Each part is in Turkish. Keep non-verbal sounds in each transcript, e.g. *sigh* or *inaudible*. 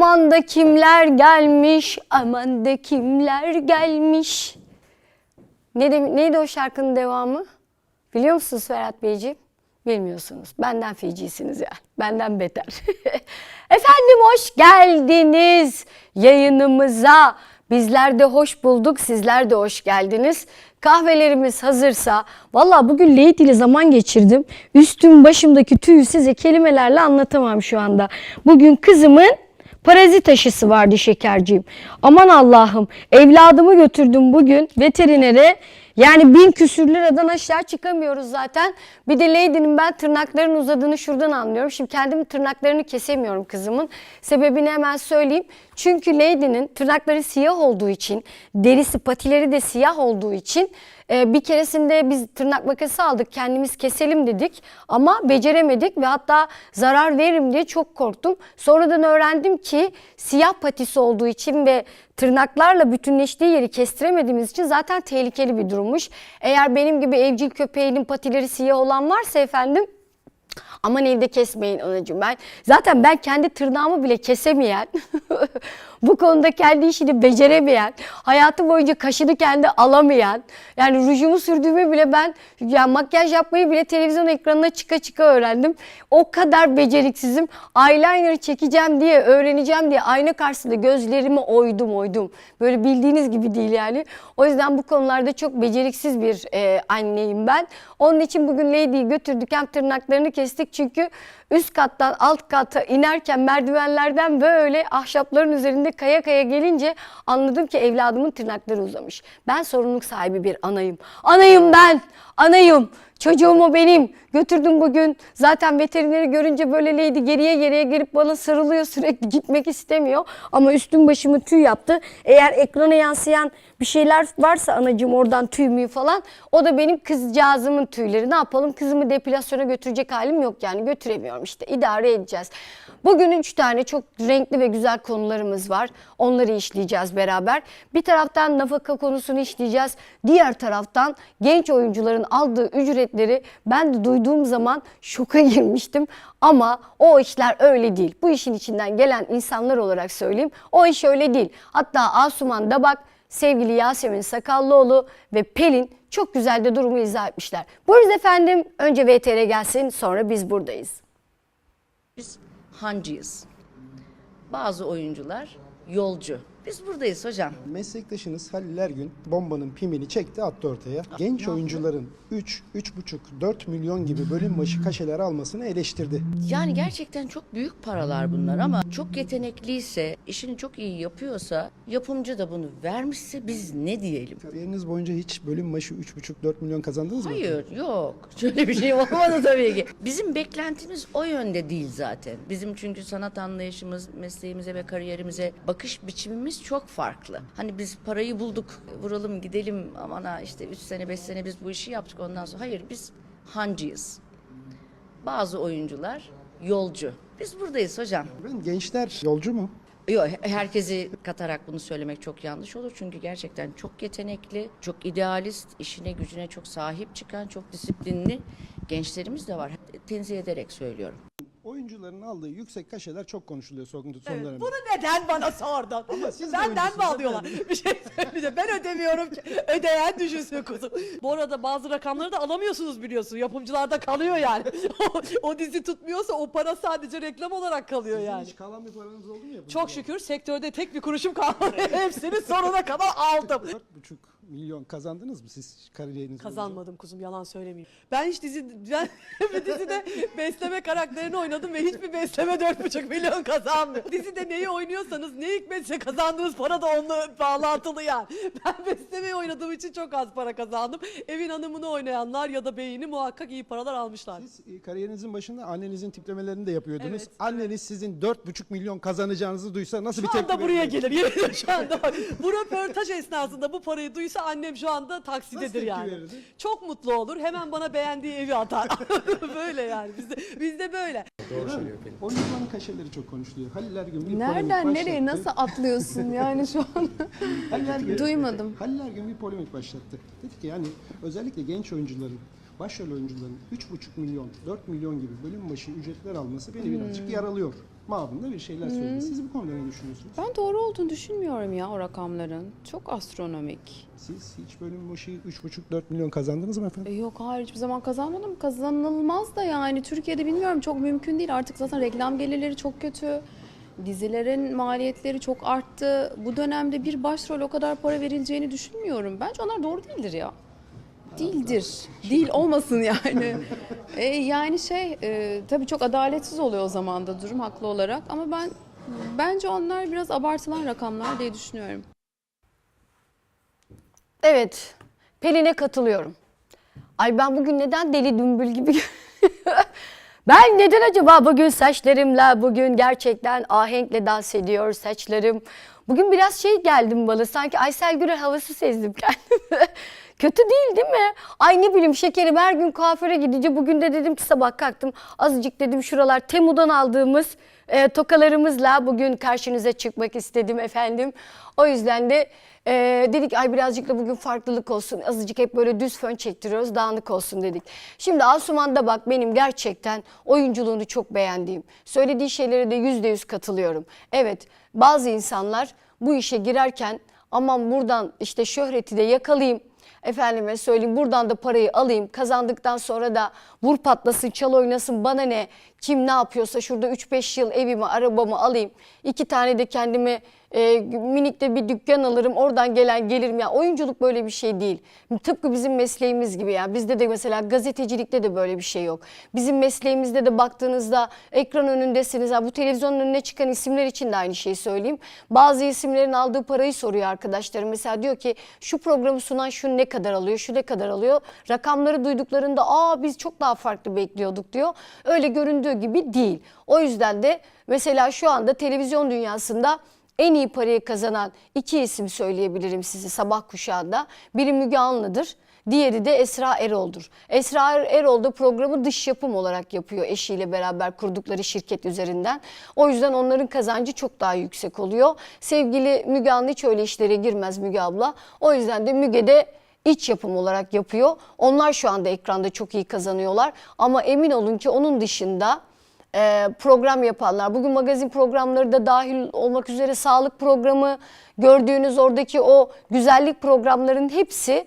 Aman da kimler gelmiş, aman da kimler gelmiş. Ne de, neydi o şarkının devamı? Biliyor musunuz Ferhat Beyciğim? Bilmiyorsunuz. Benden fecisiniz yani. Benden beter. *laughs* Efendim hoş geldiniz yayınımıza. Bizler de hoş bulduk. Sizler de hoş geldiniz. Kahvelerimiz hazırsa. Valla bugün Leyit ile zaman geçirdim. Üstüm başımdaki tüyü size kelimelerle anlatamam şu anda. Bugün kızımın Parazit aşısı vardı şekerciğim. Aman Allah'ım evladımı götürdüm bugün veterinere. Yani bin küsür liradan aşağı çıkamıyoruz zaten. Bir de Lady'nin ben tırnakların uzadığını şuradan anlıyorum. Şimdi kendim tırnaklarını kesemiyorum kızımın. Sebebini hemen söyleyeyim. Çünkü Lady'nin tırnakları siyah olduğu için, derisi patileri de siyah olduğu için e, bir keresinde biz tırnak makası aldık kendimiz keselim dedik ama beceremedik ve hatta zarar veririm diye çok korktum. Sonradan öğrendim ki siyah patisi olduğu için ve tırnaklarla bütünleştiği yeri kestiremediğimiz için zaten tehlikeli bir durummuş. Eğer benim gibi evcil köpeğinin patileri siyah olan varsa efendim Aman evde kesmeyin anacığım ben. Zaten ben kendi tırnağımı bile kesemeyen, *laughs* bu konuda kendi işini beceremeyen, hayatı boyunca kaşını kendi alamayan, yani rujumu sürdüğümü bile ben, yani makyaj yapmayı bile televizyon ekranına çıka çıka öğrendim. O kadar beceriksizim. Eyeliner çekeceğim diye, öğreneceğim diye ayna karşısında gözlerimi oydum oydum. Böyle bildiğiniz gibi değil yani. O yüzden bu konularda çok beceriksiz bir e, anneyim ben. Onun için bugün Lady'yi götürdük hem tırnaklarını kestik çünkü üst kattan alt kata inerken merdivenlerden böyle ahşapların üzerinde kaya kaya gelince anladım ki evladımın tırnakları uzamış. Ben sorumluluk sahibi bir anayım. Anayım ben, anayım. Çocuğum o benim. Götürdüm bugün. Zaten veterineri görünce böyle Lady geriye geriye gelip bana sarılıyor *laughs* sürekli gitmek istemiyor. Ama üstüm başımı tüy yaptı. Eğer ekrana yansıyan bir şeyler varsa anacığım oradan tüy mü falan o da benim kızcağızımın tüyleri. Ne yapalım kızımı depilasyona götürecek halim yok yani götüremiyorum işte idare edeceğiz. Bugün üç tane çok renkli ve güzel konularımız var. Onları işleyeceğiz beraber. Bir taraftan nafaka konusunu işleyeceğiz. Diğer taraftan genç oyuncuların aldığı ücretleri ben de duyduğum zaman şoka *laughs* girmiştim. Ama o işler öyle değil. Bu işin içinden gelen insanlar olarak söyleyeyim. O iş öyle değil. Hatta Asuman Dabak, sevgili Yasemin Sakallıoğlu ve Pelin çok güzel de durumu izah etmişler. Buyurun efendim. Önce VTR gelsin sonra biz buradayız. Biz hancıyız. Bazı oyuncular yolcu. Biz buradayız hocam. Meslektaşınız Halil Ergün bombanın pimini çekti attı ortaya. Genç oyuncuların 3, 3,5, 4 milyon gibi bölüm başı kaşeler almasını eleştirdi. Yani gerçekten çok büyük paralar bunlar ama çok yetenekliyse, işini çok iyi yapıyorsa, yapımcı da bunu vermişse biz ne diyelim? Kariyeriniz boyunca hiç bölüm başı 3,5-4 milyon kazandınız mı? Hayır yok. *laughs* Şöyle bir şey olmadı tabii ki. Bizim beklentimiz o yönde değil zaten. Bizim çünkü sanat anlayışımız, mesleğimize ve kariyerimize bakış biçimimiz çok farklı. Hani biz parayı bulduk, vuralım gidelim aman ha işte 3 sene 5 sene biz bu işi yaptık ondan sonra. Hayır biz hancıyız. Bazı oyuncular yolcu. Biz buradayız hocam. Ben gençler yolcu mu? Yok herkesi katarak bunu söylemek çok yanlış olur. Çünkü gerçekten çok yetenekli, çok idealist, işine gücüne çok sahip çıkan, çok disiplinli gençlerimiz de var. Tenzih ederek söylüyorum. Oyuncuların aldığı yüksek kaşeler çok konuşuluyor son, son dönemde. Bunu neden bana sordun? siz de Benden mi alıyorlar? Bir şey söyleyeceğim. Ben ödemiyorum ki. Ödeyen düşünsün kuzum. Bu arada bazı rakamları da alamıyorsunuz biliyorsun. Yapımcılarda kalıyor yani. *laughs* o, o dizi tutmuyorsa o para sadece reklam olarak kalıyor Sizin yani. hiç kalan bir paranız oldu mu ya? Çok şükür sektörde tek bir kuruşum kalmadı. *laughs* Hepsini sonuna kadar aldım. 4,5 milyon kazandınız mı siz kariyeriniz? Kazanmadım kuzum yalan söylemeyeyim. Ben hiç dizi ben *laughs* bir dizide besleme karakterini oynadım ve hiçbir besleme 4,5 milyon kazanmıyor. Dizide neyi oynuyorsanız ne hikmetse kazandığınız para da onunla bağlantılı yani. Ben beslemeyi oynadığım için çok az para kazandım. Evin hanımını oynayanlar ya da beyini muhakkak iyi paralar almışlar. Siz e, kariyerinizin başında annenizin tiplemelerini de yapıyordunuz. Evet, Anneniz sizin 4,5 milyon kazanacağınızı duysa nasıl bir Şu tepki anda buraya verirdi? gelir. Yemin şu anda bak. Bu röportaj esnasında bu parayı duysa annem şu anda Nasıl taksidedir tepki yani. verirdi? Çok mutlu olur. Hemen bana beğendiği evi atar. *laughs* böyle yani. Bizde, bizde böyle. Oyuncuların kaşeleri çok konuşuluyor. Halil Ergün bir Nereden nereye nasıl atlıyorsun *laughs* yani şu an? Halil Ergün, Duymadım. Halil Ergün bir polemik başlattı. Dedi ki yani özellikle genç oyuncuların, başrol oyuncuların 3,5 milyon, 4 milyon gibi bölüm başı ücretler alması beni birazcık yaralıyor. Mabında bir şeyler söyledi. Siz bu konuda ne düşünüyorsunuz? Ben doğru olduğunu düşünmüyorum ya o rakamların. Çok astronomik. Siz hiç böyle başı 3,5-4 milyon kazandınız mı efendim? E yok hayır hiçbir zaman kazanmadım. Kazanılmaz da yani. Türkiye'de bilmiyorum çok mümkün değil. Artık zaten reklam gelirleri çok kötü. Dizilerin maliyetleri çok arttı. Bu dönemde bir başrol o kadar para verileceğini düşünmüyorum. Bence onlar doğru değildir ya. Değildir. Değil olmasın yani. E, yani şey e, tabii çok adaletsiz oluyor o zaman da durum haklı olarak. Ama ben bence onlar biraz abartılan rakamlar diye düşünüyorum. Evet, Pelin'e katılıyorum. Ay ben bugün neden deli dümbül gibi... *laughs* ben neden acaba bugün saçlarımla, bugün gerçekten ahenkle dans ediyor saçlarım. Bugün biraz şey geldim bana, sanki Aysel Gürel havası sezdim kendimi. Kötü değil değil mi? Ay ne bileyim şekerim her gün kuaföre gidince bugün de dedim ki sabah kalktım. Azıcık dedim şuralar Temu'dan aldığımız e, tokalarımızla bugün karşınıza çıkmak istedim efendim. O yüzden de e, dedik ay birazcık da bugün farklılık olsun. Azıcık hep böyle düz fön çektiriyoruz dağınık olsun dedik. Şimdi Asuman'da bak benim gerçekten oyunculuğunu çok beğendiğim. Söylediği şeylere de yüzde yüz katılıyorum. Evet bazı insanlar bu işe girerken aman buradan işte şöhreti de yakalayayım. Efendime söyleyeyim buradan da parayı alayım. Kazandıktan sonra da vur patlasın çal oynasın bana ne? Kim ne yapıyorsa şurada 3-5 yıl evimi arabamı alayım. İki tane de kendime e, minik de bir dükkan alırım oradan gelen gelirim. Ya oyunculuk böyle bir şey değil. Tıpkı bizim mesleğimiz gibi ya. Bizde de mesela gazetecilikte de böyle bir şey yok. Bizim mesleğimizde de baktığınızda ekran önündesiniz. Ha bu televizyonun önüne çıkan isimler için de aynı şeyi söyleyeyim. Bazı isimlerin aldığı parayı soruyor arkadaşlarım. Mesela diyor ki şu programı sunan şu ne kadar alıyor şu ne kadar alıyor? Rakamları duyduklarında aa biz çok daha farklı bekliyorduk diyor öyle göründüğü gibi değil o yüzden de mesela şu anda televizyon dünyasında en iyi parayı kazanan iki isim söyleyebilirim size sabah kuşağında. Biri Müge Anlı'dır. Diğeri de Esra Erol'dur. Esra Erol da programı dış yapım olarak yapıyor eşiyle beraber kurdukları şirket üzerinden. O yüzden onların kazancı çok daha yüksek oluyor. Sevgili Müge Anlı hiç öyle işlere girmez Müge abla. O yüzden de Müge de iç yapım olarak yapıyor. Onlar şu anda ekranda çok iyi kazanıyorlar. Ama emin olun ki onun dışında e, program yapanlar. Bugün magazin programları da dahil olmak üzere sağlık programı gördüğünüz oradaki o güzellik programlarının hepsi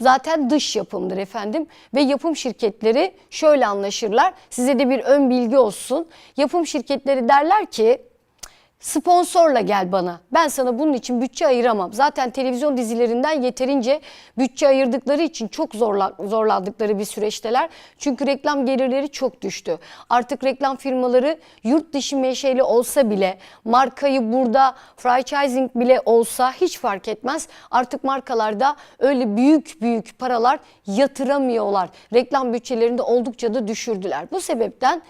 zaten dış yapımdır efendim. Ve yapım şirketleri şöyle anlaşırlar. Size de bir ön bilgi olsun. Yapım şirketleri derler ki Sponsorla gel bana. Ben sana bunun için bütçe ayıramam. Zaten televizyon dizilerinden yeterince bütçe ayırdıkları için çok zorla, zorlandıkları bir süreçteler. Çünkü reklam gelirleri çok düştü. Artık reklam firmaları yurt dışı menşeli olsa bile markayı burada franchising bile olsa hiç fark etmez. Artık markalarda öyle büyük büyük paralar yatıramıyorlar. Reklam bütçelerini de oldukça da düşürdüler. Bu sebepten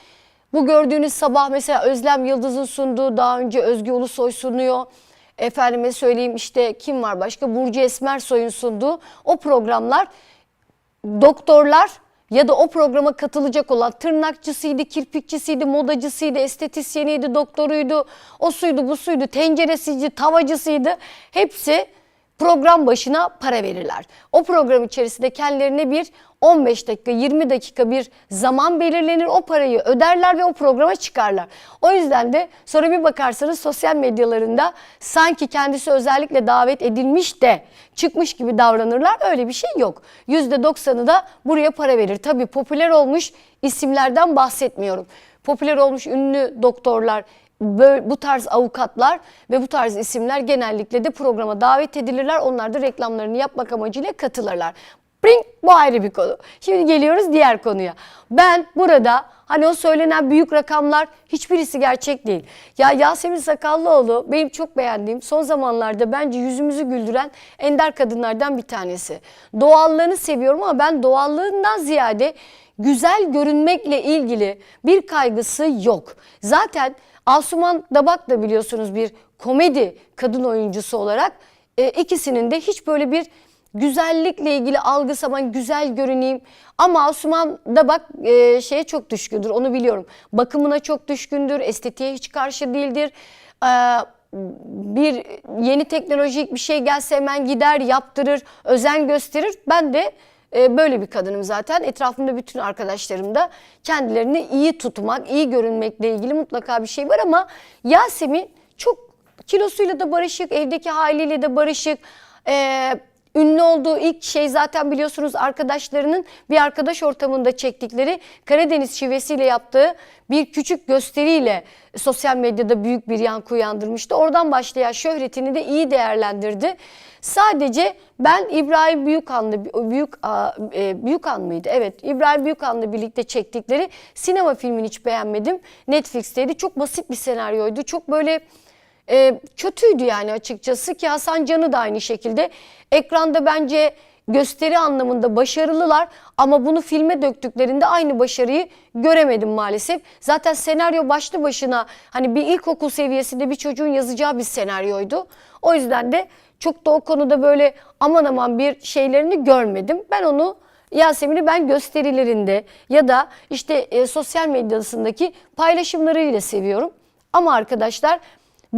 bu gördüğünüz sabah mesela Özlem Yıldız'ın sunduğu daha önce Özgü Ulusoy sunuyor. Efendime söyleyeyim işte kim var başka Burcu Esmersoy'un sunduğu o programlar doktorlar ya da o programa katılacak olan tırnakçısıydı, kirpikçisiydi, modacısıydı, estetisyeniydi, doktoruydu, o suydu, bu suydu, tenceresiydi, tavacısıydı. Hepsi program başına para verirler. O program içerisinde kendilerine bir 15 dakika 20 dakika bir zaman belirlenir. O parayı öderler ve o programa çıkarlar. O yüzden de sonra bir bakarsanız sosyal medyalarında sanki kendisi özellikle davet edilmiş de çıkmış gibi davranırlar. Öyle bir şey yok. %90'ı da buraya para verir. Tabii popüler olmuş isimlerden bahsetmiyorum. Popüler olmuş ünlü doktorlar, böyle, bu tarz avukatlar ve bu tarz isimler genellikle de programa davet edilirler. Onlar da reklamlarını yapmak amacıyla katılırlar. Bring, bu ayrı bir konu. Şimdi geliyoruz diğer konuya. Ben burada hani o söylenen büyük rakamlar hiçbirisi gerçek değil. Ya Yasemin Sakallıoğlu benim çok beğendiğim son zamanlarda bence yüzümüzü güldüren ender kadınlardan bir tanesi. Doğallığını seviyorum ama ben doğallığından ziyade güzel görünmekle ilgili bir kaygısı yok. Zaten Asuman Dabak da biliyorsunuz bir komedi kadın oyuncusu olarak e, ikisinin de hiç böyle bir güzellikle ilgili algısı aman güzel görüneyim. Ama Asuman da bak e, şeye çok düşkündür onu biliyorum. Bakımına çok düşkündür, estetiğe hiç karşı değildir. E, bir yeni teknolojik bir şey gelse hemen gider yaptırır, özen gösterir. Ben de e, böyle bir kadınım zaten. Etrafımda bütün arkadaşlarım da kendilerini iyi tutmak, iyi görünmekle ilgili mutlaka bir şey var ama Yasemin çok kilosuyla da barışık, evdeki haliyle de barışık. E, ünlü olduğu ilk şey zaten biliyorsunuz arkadaşlarının bir arkadaş ortamında çektikleri Karadeniz şivesiyle yaptığı bir küçük gösteriyle sosyal medyada büyük bir yankı uyandırmıştı. Oradan başlayan şöhretini de iyi değerlendirdi. Sadece ben İbrahim Büyükanlı Büyük e, Büyükan mıydı? Evet, İbrahim Büyükan'la birlikte çektikleri sinema filmini hiç beğenmedim. Netflix'teydi. Çok basit bir senaryoydu. Çok böyle e, kötüydü yani açıkçası ki Hasan Can'ı da aynı şekilde. Ekranda bence gösteri anlamında başarılılar ama bunu filme döktüklerinde aynı başarıyı göremedim maalesef. Zaten senaryo başlı başına hani bir ilkokul seviyesinde bir çocuğun yazacağı bir senaryoydu. O yüzden de çok da o konuda böyle aman aman bir şeylerini görmedim. Ben onu Yasemin'i ben gösterilerinde ya da işte e, sosyal medyasındaki paylaşımlarıyla seviyorum. Ama arkadaşlar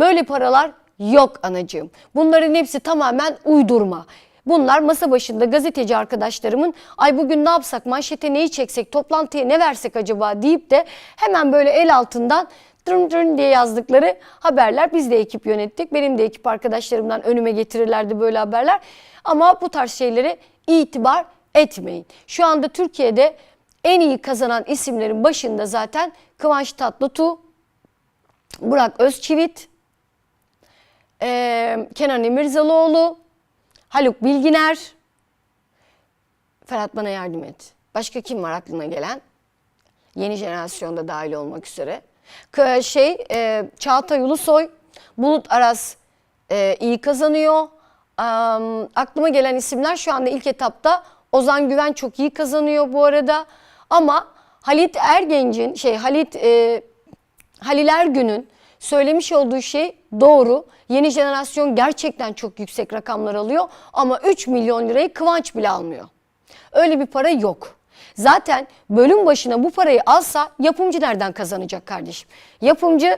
böyle paralar yok anacığım. Bunların hepsi tamamen uydurma. Bunlar masa başında gazeteci arkadaşlarımın ay bugün ne yapsak manşete neyi çeksek toplantıya ne versek acaba deyip de hemen böyle el altından dırın dırın diye yazdıkları haberler. Biz de ekip yönettik. Benim de ekip arkadaşlarımdan önüme getirirlerdi böyle haberler. Ama bu tarz şeylere itibar etmeyin. Şu anda Türkiye'de en iyi kazanan isimlerin başında zaten Kıvanç Tatlıtuğ, Burak Özçivit, eee, Kenan İmirzalıoğlu, Haluk Bilginer, Ferhat bana yardım et. Başka kim var aklına gelen? Yeni jenerasyonda dahil olmak üzere. K- Şey, e, Çağatay Ulusoy, Bulut Aras e, iyi kazanıyor. Am, aklıma gelen isimler şu anda ilk etapta Ozan Güven çok iyi kazanıyor bu arada. Ama Halit Ergenç'in, şey Halit e, Halil Ergün'ün söylemiş olduğu şey doğru. Yeni jenerasyon gerçekten çok yüksek rakamlar alıyor ama 3 milyon lirayı Kıvanç bile almıyor. Öyle bir para yok. Zaten bölüm başına bu parayı alsa yapımcı nereden kazanacak kardeşim? Yapımcı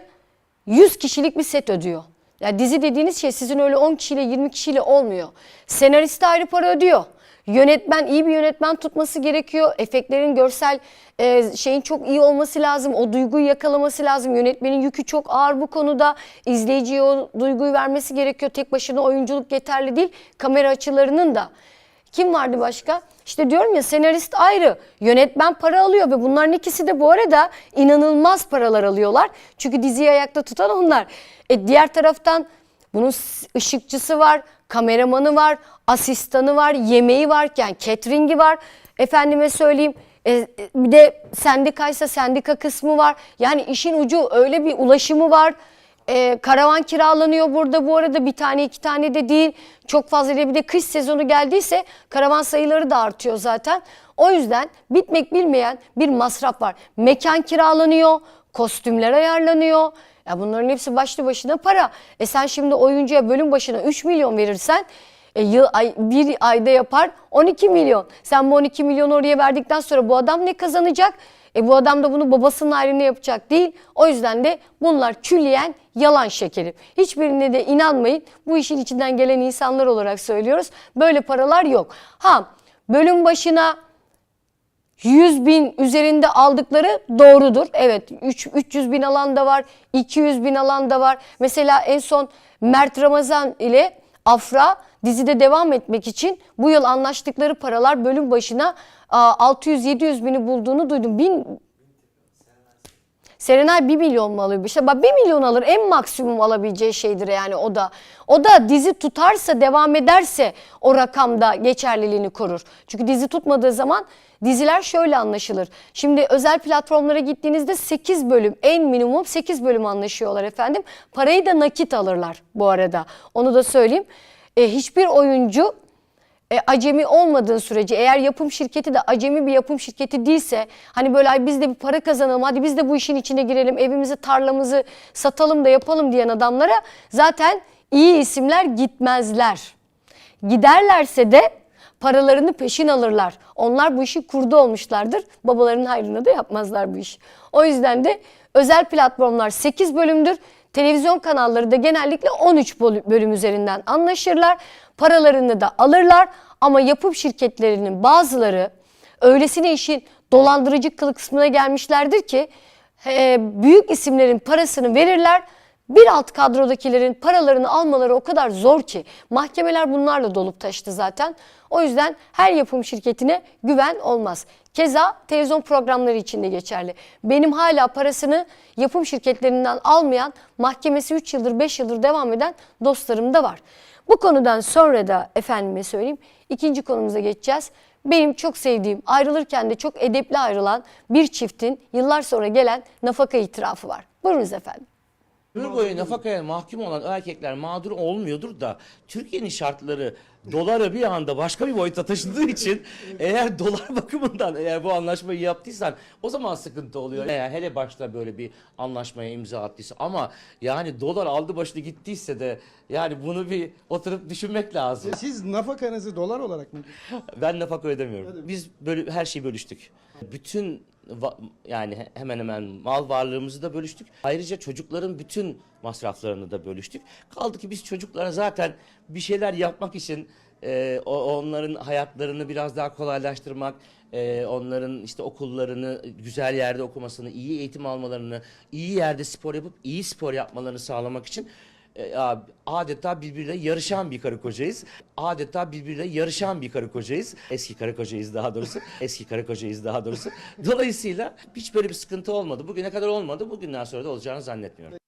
100 kişilik bir set ödüyor. Ya dizi dediğiniz şey sizin öyle 10 kişiyle 20 kişiyle olmuyor. Senarist ayrı para ödüyor. Yönetmen iyi bir yönetmen tutması gerekiyor. Efektlerin görsel e, şeyin çok iyi olması lazım. O duyguyu yakalaması lazım. Yönetmenin yükü çok ağır bu konuda. İzleyiciye o duyguyu vermesi gerekiyor. Tek başına oyunculuk yeterli değil. Kamera açılarının da. Kim vardı başka? İşte diyorum ya senarist ayrı, yönetmen para alıyor ve bunların ikisi de bu arada inanılmaz paralar alıyorlar. Çünkü diziyi ayakta tutan onlar. E diğer taraftan bunun ışıkçısı var, kameramanı var, asistanı var, yemeği varken catering'i var. Efendime söyleyeyim e, bir de sendikaysa sendika kısmı var. Yani işin ucu öyle bir ulaşımı var. Ee, karavan kiralanıyor burada bu arada bir tane iki tane de değil. Çok fazla bir de kış sezonu geldiyse karavan sayıları da artıyor zaten. O yüzden bitmek bilmeyen bir masraf var. Mekan kiralanıyor, kostümler ayarlanıyor. Ya bunların hepsi başlı başına para. E sen şimdi oyuncuya bölüm başına 3 milyon verirsen e, yıl, ay, bir ayda yapar 12 milyon. Sen bu 12 milyon oraya verdikten sonra bu adam ne kazanacak? E bu adam da bunu babasının ayrını yapacak değil. O yüzden de bunlar külliyen yalan şekeri. Hiçbirine de inanmayın. Bu işin içinden gelen insanlar olarak söylüyoruz. Böyle paralar yok. Ha bölüm başına 100 bin üzerinde aldıkları doğrudur. Evet 3, 300 bin alan da var, 200 bin alan da var. Mesela en son Mert Ramazan ile Afra dizide devam etmek için bu yıl anlaştıkları paralar bölüm başına 600-700 bini bulduğunu duydum. Bin, Serenay 1 milyon mu alıyor? İşte bak 1 milyon alır en maksimum alabileceği şeydir yani o da. O da dizi tutarsa devam ederse o rakamda geçerliliğini korur. Çünkü dizi tutmadığı zaman diziler şöyle anlaşılır. Şimdi özel platformlara gittiğinizde 8 bölüm en minimum 8 bölüm anlaşıyorlar efendim. Parayı da nakit alırlar bu arada. Onu da söyleyeyim. E, hiçbir oyuncu e, acemi olmadığı sürece eğer yapım şirketi de acemi bir yapım şirketi değilse hani böyle ay biz de bir para kazanalım hadi biz de bu işin içine girelim evimizi tarlamızı satalım da yapalım diyen adamlara zaten iyi isimler gitmezler. Giderlerse de paralarını peşin alırlar. Onlar bu işi kurdu olmuşlardır. Babalarının hayrına da yapmazlar bu iş. O yüzden de özel platformlar 8 bölümdür. Televizyon kanalları da genellikle 13 bölü- bölüm üzerinden anlaşırlar. Paralarını da alırlar ama yapım şirketlerinin bazıları öylesine işin dolandırıcı kılık kısmına gelmişlerdir ki büyük isimlerin parasını verirler. Bir alt kadrodakilerin paralarını almaları o kadar zor ki. Mahkemeler bunlarla dolup taştı zaten. O yüzden her yapım şirketine güven olmaz. Keza televizyon programları için de geçerli. Benim hala parasını yapım şirketlerinden almayan, mahkemesi 3 yıldır 5 yıldır devam eden dostlarım da var. Bu konudan sonra da efendime söyleyeyim ikinci konumuza geçeceğiz. Benim çok sevdiğim, ayrılırken de çok edepli ayrılan bir çiftin yıllar sonra gelen nafaka itirafı var. Buyurunuz efendim. Ömür boyu nafakaya mahkum olan erkekler mağdur olmuyordur da Türkiye'nin şartları doları bir anda başka bir boyuta taşıdığı için *laughs* eğer dolar bakımından eğer bu anlaşmayı yaptıysan o zaman sıkıntı oluyor. Eğer hele başta böyle bir anlaşmaya imza attıysa ama yani dolar aldı başını gittiyse de yani bunu bir oturup düşünmek lazım. Siz nafakanızı dolar olarak mı? Ben nafaka ödemiyorum. Biz böyle her şeyi bölüştük. Bütün yani he- hemen hemen mal varlığımızı da bölüştük. Ayrıca çocukların bütün masraflarını da bölüştük. Kaldı ki biz çocuklara zaten bir şeyler yapmak için e, onların hayatlarını biraz daha kolaylaştırmak, e, onların işte okullarını güzel yerde okumasını, iyi eğitim almalarını, iyi yerde spor yapıp iyi spor yapmalarını sağlamak için adeta birbiriyle yarışan bir karı kocayız. Adeta birbiriyle yarışan bir karı kocayız. Eski karı kocayız daha doğrusu. *laughs* Eski karı kocayız daha doğrusu. Dolayısıyla hiç böyle bir sıkıntı olmadı. Bugüne kadar olmadı. Bugünden sonra da olacağını zannetmiyorum.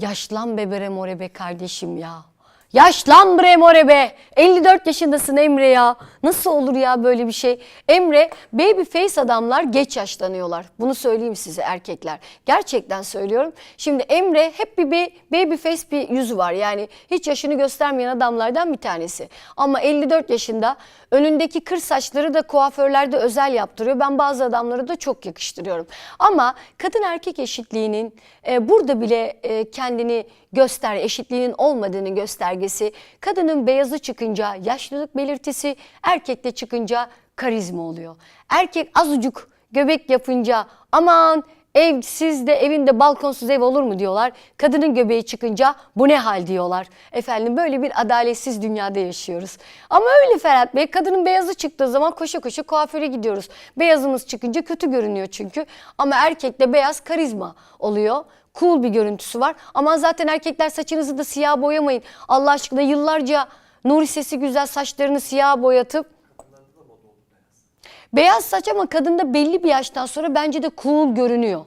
Yaşlan be bre more be kardeşim ya. Yaşlan bre more be. 54 yaşındasın Emre ya. Nasıl olur ya böyle bir şey? Emre baby face adamlar geç yaşlanıyorlar. Bunu söyleyeyim size erkekler. Gerçekten söylüyorum. Şimdi Emre hep bir baby face bir yüzü var. Yani hiç yaşını göstermeyen adamlardan bir tanesi. Ama 54 yaşında önündeki kır saçları da kuaförlerde özel yaptırıyor. Ben bazı adamları da çok yakıştırıyorum. Ama kadın erkek eşitliğinin e, burada bile e, kendini göster, eşitliğinin olmadığını göstergesi. Kadının beyazı çıkınca yaşlılık belirtisi, erkekte çıkınca karizma oluyor. Erkek azıcık göbek yapınca aman evsiz de evinde balkonsuz ev olur mu diyorlar. Kadının göbeği çıkınca bu ne hal diyorlar. Efendim böyle bir adaletsiz dünyada yaşıyoruz. Ama öyle Ferhat Bey kadının beyazı çıktığı zaman koşa koşa kuaföre gidiyoruz. Beyazımız çıkınca kötü görünüyor çünkü. Ama erkekte beyaz karizma oluyor cool bir görüntüsü var. Ama zaten erkekler saçınızı da siyah boyamayın. Allah aşkına yıllarca Nuri sesi güzel saçlarını siyah boyatıp Beyaz saç ama kadında belli bir yaştan sonra bence de cool görünüyor.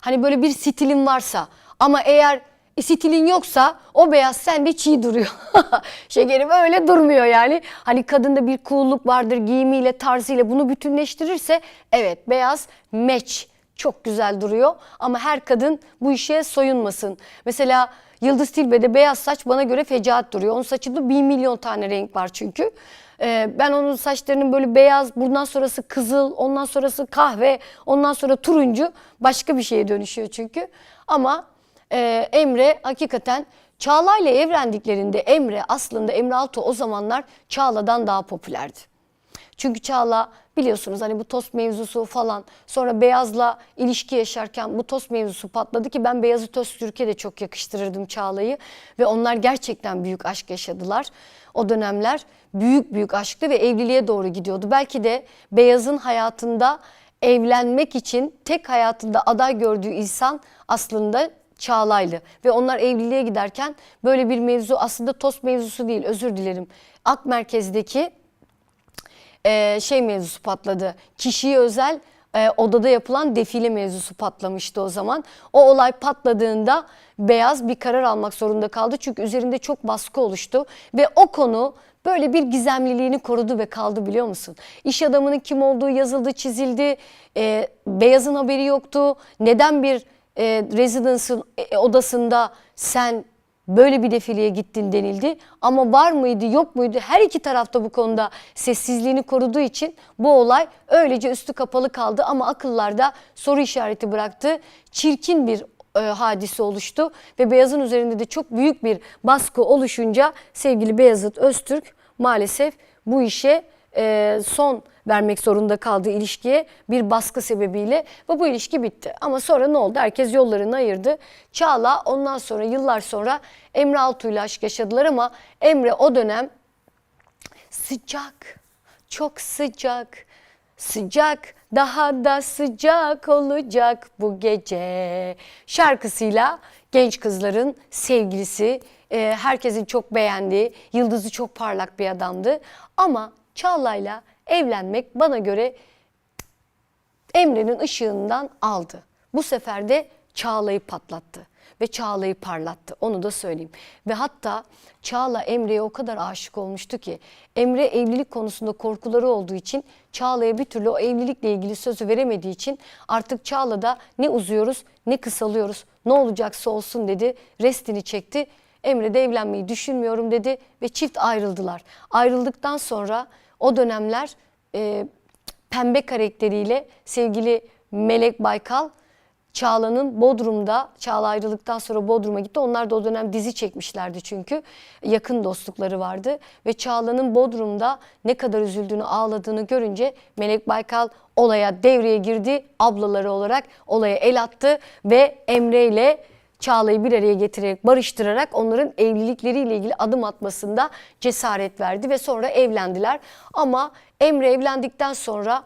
Hani böyle bir stilin varsa ama eğer stilin yoksa o beyaz sende çiğ duruyor. *laughs* Şekerim öyle durmuyor yani. Hani kadında bir cool'luk vardır giyimiyle tarzıyla bunu bütünleştirirse evet beyaz match çok güzel duruyor ama her kadın bu işe soyunmasın. Mesela Yıldız Tilbe'de beyaz saç bana göre fecaat duruyor. Onun saçında bir milyon tane renk var çünkü. Ee, ben onun saçlarının böyle beyaz, bundan sonrası kızıl, ondan sonrası kahve, ondan sonra turuncu başka bir şeye dönüşüyor çünkü. Ama e, Emre hakikaten Çağla ile evlendiklerinde Emre aslında Emre Altuğ o zamanlar Çağla'dan daha popülerdi. Çünkü Çağla biliyorsunuz hani bu tost mevzusu falan sonra Beyaz'la ilişki yaşarken bu tost mevzusu patladı ki ben Beyaz'ı Tost Türkiye de çok yakıştırırdım Çağla'yı ve onlar gerçekten büyük aşk yaşadılar. O dönemler büyük büyük aşktı ve evliliğe doğru gidiyordu. Belki de Beyaz'ın hayatında evlenmek için tek hayatında aday gördüğü insan aslında Çağlay'lı ve onlar evliliğe giderken böyle bir mevzu aslında tost mevzusu değil özür dilerim. Ak Merkez'deki e, şey mevzusu patladı. Kişiye özel e, odada yapılan defile mevzusu patlamıştı o zaman. O olay patladığında Beyaz bir karar almak zorunda kaldı. Çünkü üzerinde çok baskı oluştu ve o konu böyle bir gizemliliğini korudu ve kaldı biliyor musun? İş adamının kim olduğu yazıldı, çizildi. E, Beyaz'ın haberi yoktu. Neden bir e, residence'ın e, odasında sen böyle bir defileye gittin denildi. Ama var mıydı yok muydu her iki tarafta bu konuda sessizliğini koruduğu için bu olay öylece üstü kapalı kaldı ama akıllarda soru işareti bıraktı. Çirkin bir e, hadise oluştu ve Beyaz'ın üzerinde de çok büyük bir baskı oluşunca sevgili Beyazıt Öztürk maalesef bu işe e, son vermek zorunda kaldığı ilişkiye bir baskı sebebiyle ve bu ilişki bitti. Ama sonra ne oldu? Herkes yollarını ayırdı. Çağla ondan sonra yıllar sonra Emre Altuğ'yla aşk yaşadılar ama Emre o dönem sıcak, çok sıcak, sıcak, daha da sıcak olacak bu gece şarkısıyla genç kızların sevgilisi, e, herkesin çok beğendiği, yıldızı çok parlak bir adamdı. Ama Çağla'yla evlenmek bana göre Emre'nin ışığından aldı. Bu sefer de Çağla'yı patlattı ve Çağla'yı parlattı. Onu da söyleyeyim. Ve hatta Çağla Emre'ye o kadar aşık olmuştu ki Emre evlilik konusunda korkuları olduğu için Çağla'ya bir türlü o evlilikle ilgili sözü veremediği için artık Çağla'da ne uzuyoruz ne kısalıyoruz. Ne olacaksa olsun dedi. Restini çekti. Emre de evlenmeyi düşünmüyorum dedi ve çift ayrıldılar. Ayrıldıktan sonra o dönemler e, pembe karakteriyle sevgili Melek Baykal Çağla'nın Bodrum'da, Çağla ayrıldıktan sonra Bodrum'a gitti. Onlar da o dönem dizi çekmişlerdi çünkü. Yakın dostlukları vardı. Ve Çağla'nın Bodrum'da ne kadar üzüldüğünü, ağladığını görünce Melek Baykal olaya devreye girdi. Ablaları olarak olaya el attı ve Emre ile Çağla'yı bir araya getirerek, barıştırarak onların evlilikleriyle ilgili adım atmasında cesaret verdi ve sonra evlendiler. Ama Emre evlendikten sonra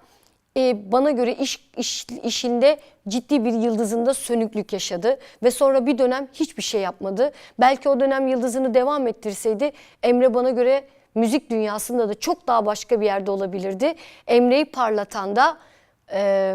e, bana göre iş, iş işinde ciddi bir yıldızında sönüklük yaşadı ve sonra bir dönem hiçbir şey yapmadı. Belki o dönem yıldızını devam ettirseydi Emre bana göre müzik dünyasında da çok daha başka bir yerde olabilirdi. Emre'yi parlatan da e,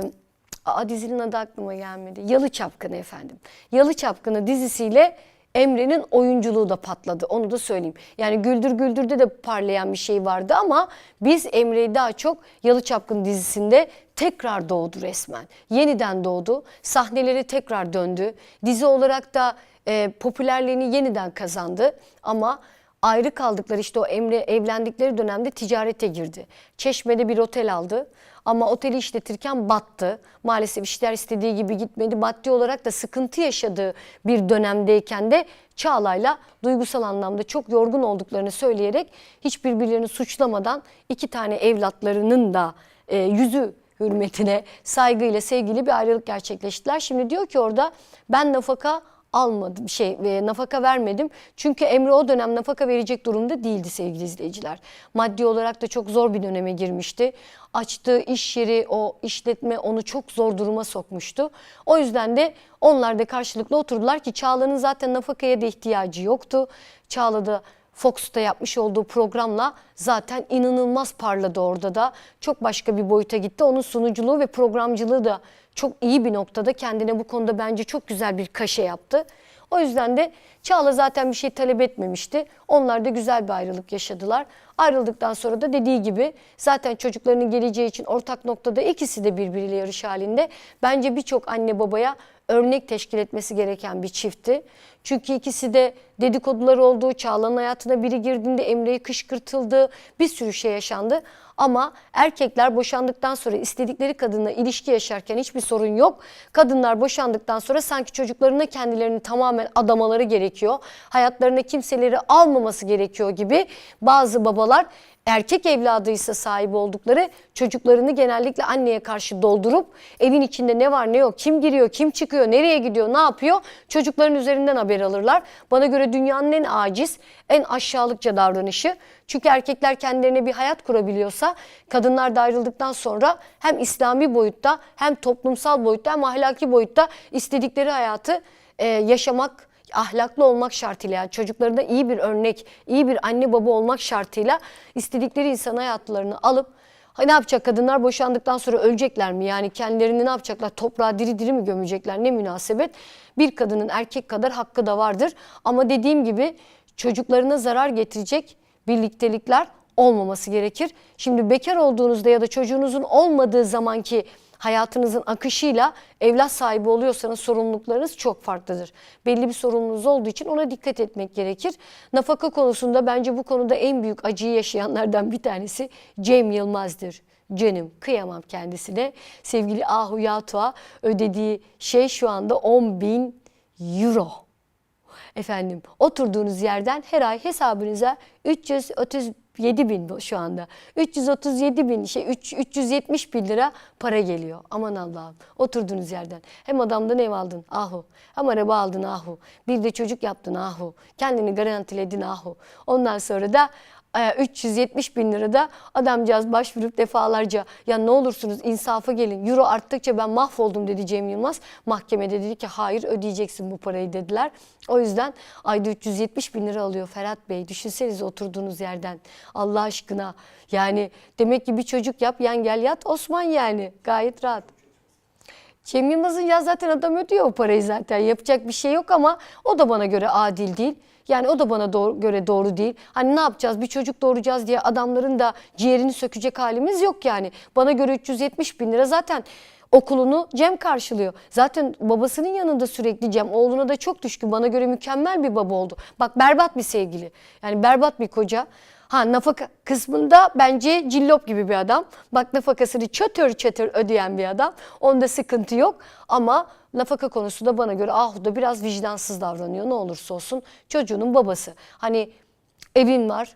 Aa, dizinin adı aklıma gelmedi. Yalı Çapkını efendim. Yalı Çapkını dizisiyle Emre'nin oyunculuğu da patladı. Onu da söyleyeyim. Yani Güldür Güldür'de de parlayan bir şey vardı ama biz Emre'yi daha çok Yalı Çapkını dizisinde tekrar doğdu resmen. Yeniden doğdu. Sahneleri tekrar döndü. Dizi olarak da e, popülerliğini yeniden kazandı. Ama ayrı kaldıkları işte o Emre evlendikleri dönemde ticarete girdi. Çeşme'de bir otel aldı ama oteli işletirken battı. Maalesef işler istediği gibi gitmedi. Maddi olarak da sıkıntı yaşadığı bir dönemdeyken de Çağla'yla duygusal anlamda çok yorgun olduklarını söyleyerek hiç birbirlerini suçlamadan iki tane evlatlarının da e, yüzü hürmetine saygıyla sevgili bir ayrılık gerçekleştiler. Şimdi diyor ki orada ben nafaka almadım şey e, nafaka vermedim. Çünkü Emre o dönem nafaka verecek durumda değildi sevgili izleyiciler. Maddi olarak da çok zor bir döneme girmişti. Açtığı iş yeri o işletme onu çok zor duruma sokmuştu. O yüzden de onlar da karşılıklı oturdular ki Çağla'nın zaten nafakaya da ihtiyacı yoktu. Çağla da Fox'ta yapmış olduğu programla zaten inanılmaz parladı orada da. Çok başka bir boyuta gitti. Onun sunuculuğu ve programcılığı da çok iyi bir noktada. Kendine bu konuda bence çok güzel bir kaşe yaptı. O yüzden de Çağla zaten bir şey talep etmemişti. Onlar da güzel bir ayrılık yaşadılar. Ayrıldıktan sonra da dediği gibi zaten çocuklarının geleceği için ortak noktada ikisi de birbiriyle yarış halinde. Bence birçok anne babaya örnek teşkil etmesi gereken bir çiftti. Çünkü ikisi de dedikodular oldu. Çağla'nın hayatına biri girdiğinde Emre'ye kışkırtıldı. Bir sürü şey yaşandı. Ama erkekler boşandıktan sonra istedikleri kadınla ilişki yaşarken hiçbir sorun yok. Kadınlar boşandıktan sonra sanki çocuklarına kendilerini tamamen adamaları gerekiyor. Hayatlarına kimseleri almaması gerekiyor gibi bazı babalar erkek evladıysa sahip oldukları çocuklarını genellikle anneye karşı doldurup evin içinde ne var ne yok, kim giriyor, kim çıkıyor, nereye gidiyor, ne yapıyor çocukların üzerinden haber alırlar. Bana göre dünyanın en aciz, en aşağılıkça davranışı. Çünkü erkekler kendilerine bir hayat kurabiliyorsa kadınlar da ayrıldıktan sonra hem İslami boyutta hem toplumsal boyutta hem ahlaki boyutta istedikleri hayatı e, yaşamak ahlaklı olmak şartıyla yani çocuklarına iyi bir örnek, iyi bir anne baba olmak şartıyla istedikleri insan hayatlarını alıp ne yapacak kadınlar boşandıktan sonra ölecekler mi? Yani kendilerini ne yapacaklar? Toprağa diri diri mi gömecekler? Ne münasebet? Bir kadının erkek kadar hakkı da vardır. Ama dediğim gibi çocuklarına zarar getirecek birliktelikler olmaması gerekir. Şimdi bekar olduğunuzda ya da çocuğunuzun olmadığı zamanki hayatınızın akışıyla evlat sahibi oluyorsanız sorumluluklarınız çok farklıdır. Belli bir sorumluluğunuz olduğu için ona dikkat etmek gerekir. Nafaka konusunda bence bu konuda en büyük acıyı yaşayanlardan bir tanesi Cem Yılmaz'dır. Canım kıyamam kendisine. Sevgili Ahu Yatuğa ödediği şey şu anda 10 bin euro. Efendim oturduğunuz yerden her ay hesabınıza 337 bin şu anda. 337 bin şey üç- 370 bin lira para geliyor. Aman Allah'ım oturduğunuz yerden. Hem adamdan ev aldın ahu. Hem araba aldın ahu. Bir de çocuk yaptın ahu. Kendini garantiledin ahu. Ondan sonra da 370 bin lirada adamcağız başvurup defalarca ya ne olursunuz insafa gelin. Euro arttıkça ben mahvoldum dedi Cem Yılmaz. Mahkemede dedi ki hayır ödeyeceksin bu parayı dediler. O yüzden ayda 370 bin lira alıyor Ferhat Bey. Düşünsenize oturduğunuz yerden Allah aşkına. Yani demek ki bir çocuk yap yan gel yat Osman yani gayet rahat. Cem Yılmaz'ın ya zaten adam ödüyor o parayı zaten. Yapacak bir şey yok ama o da bana göre adil değil. Yani o da bana doğru, göre doğru değil. Hani ne yapacağız bir çocuk doğuracağız diye adamların da ciğerini sökecek halimiz yok yani. Bana göre 370 bin lira zaten okulunu Cem karşılıyor. Zaten babasının yanında sürekli Cem. Oğluna da çok düşkün. Bana göre mükemmel bir baba oldu. Bak berbat bir sevgili. Yani berbat bir koca. Ha nafaka kısmında bence cillop gibi bir adam. Bak nafakasını çatır çatır ödeyen bir adam. Onda sıkıntı yok ama nafaka konusu da bana göre Ahu da biraz vicdansız davranıyor. Ne olursa olsun çocuğunun babası. Hani evin var,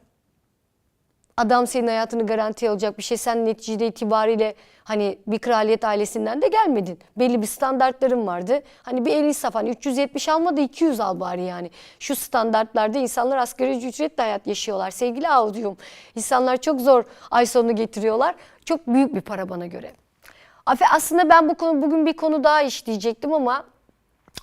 adam senin hayatını garantiye alacak bir şey. Sen neticede itibariyle hani bir kraliyet ailesinden de gelmedin. Belli bir standartların vardı. Hani bir el insaf hani 370 alma da 200 al bari yani. Şu standartlarda insanlar asgari ücretle hayat yaşıyorlar. Sevgili Avudyum. İnsanlar çok zor ay sonu getiriyorlar. Çok büyük bir para bana göre. Afe- Aslında ben bu konu bugün bir konu daha işleyecektim ama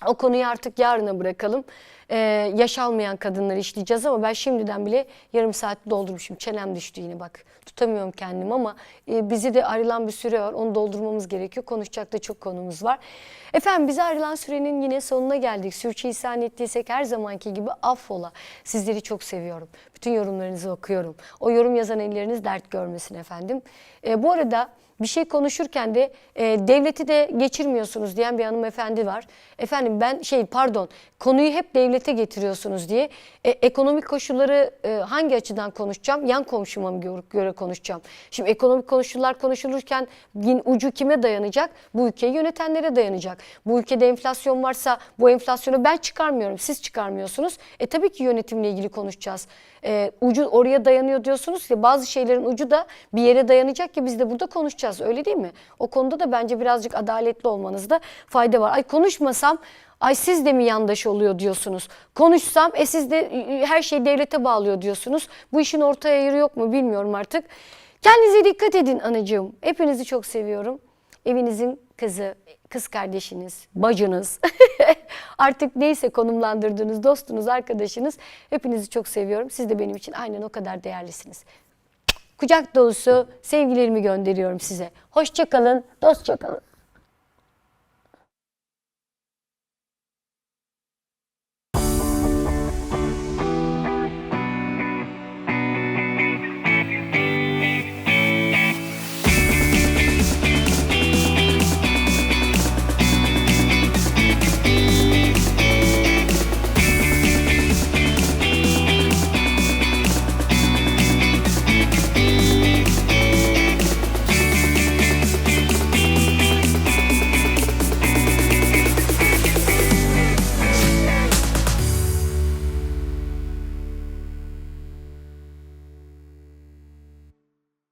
o konuyu artık yarına bırakalım. Ee, yaş kadınları işleyeceğiz ama ben şimdiden bile yarım saat doldurmuşum. Çenem düştü yine bak. Tutamıyorum kendimi ama e, bizi de ayrılan bir süre var. Onu doldurmamız gerekiyor. Konuşacak da çok konumuz var. Efendim bize ayrılan sürenin yine sonuna geldik. Sürçülisan ettiysek her zamanki gibi affola. Sizleri çok seviyorum. Bütün yorumlarınızı okuyorum. O yorum yazan elleriniz dert görmesin efendim. E, bu arada bir şey konuşurken de e, devleti de geçirmiyorsunuz diyen bir hanımefendi var. Efendim ben şey pardon konuyu hep devlete getiriyorsunuz diye E, ekonomik koşulları e, hangi açıdan konuşacağım? Yan komşuma mı göre, göre konuşacağım? Şimdi ekonomik koşullar konuşulurken ucu kime dayanacak? Bu ülkeyi yönetenlere dayanacak. Bu ülkede enflasyon varsa bu enflasyonu ben çıkarmıyorum. Siz çıkarmıyorsunuz. E tabii ki yönetimle ilgili konuşacağız. E, ucu oraya dayanıyor diyorsunuz ki bazı şeylerin ucu da bir yere dayanacak ki biz de burada konuşacağız öyle değil mi? O konuda da bence birazcık adaletli olmanızda fayda var. Ay konuşmasam ay siz de mi yandaş oluyor diyorsunuz. Konuşsam e siz de e, her şey devlete bağlıyor diyorsunuz. Bu işin ortaya yeri yok mu bilmiyorum artık. Kendinize dikkat edin anacığım. Hepinizi çok seviyorum. Evinizin kızı, kız kardeşiniz, bacınız, *laughs* artık neyse konumlandırdığınız dostunuz, arkadaşınız hepinizi çok seviyorum. Siz de benim için aynen o kadar değerlisiniz. Kucak dolusu sevgilerimi gönderiyorum size. Hoşça kalın, dostça kalın.